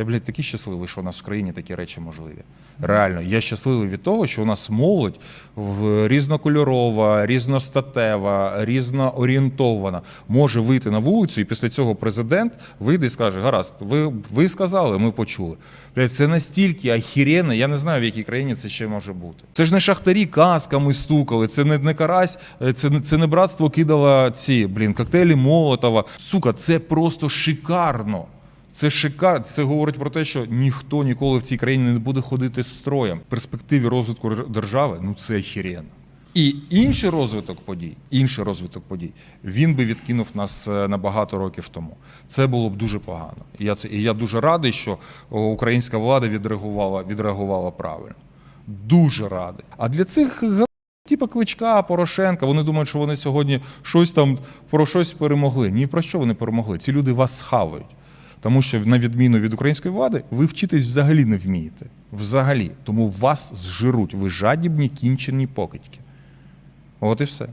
Я, блядь, такий щасливий, що у нас в країні такі речі можливі. Реально, я щасливий від того, що у нас молодь різнокольорова, різностатева, різноорієнтована може вийти на вулицю, і після цього президент вийде і скаже: гаразд, ви, ви сказали, ми почули. Блядь, це настільки ахіренно, я не знаю, в якій країні це ще може бути. Це ж не шахтарі касками стукали, це не, не карась, е, це, не- це не братство кидало ці блін, коктейлі Молотова. Сука, це просто шикарно. Це шикарно. Це говорить про те, що ніхто ніколи в цій країні не буде ходити з строєм. В перспективі розвитку держави ну це охеренно. І інший розвиток подій, інший розвиток подій, він би відкинув нас е, на багато років тому. Це було б дуже погано. І я це і я дуже радий, що українська влада відреагувала, відреагувала правильно. Дуже радий. А для цих Типа Кличка, Порошенка, вони думають, що вони сьогодні щось там про щось перемогли. Ні про що вони перемогли. Ці люди вас схавають. Тому що, на відміну від української влади, ви вчитись взагалі не вмієте. Взагалі. Тому вас зжируть. Ви жадібні, кінчені покидьки. От і все.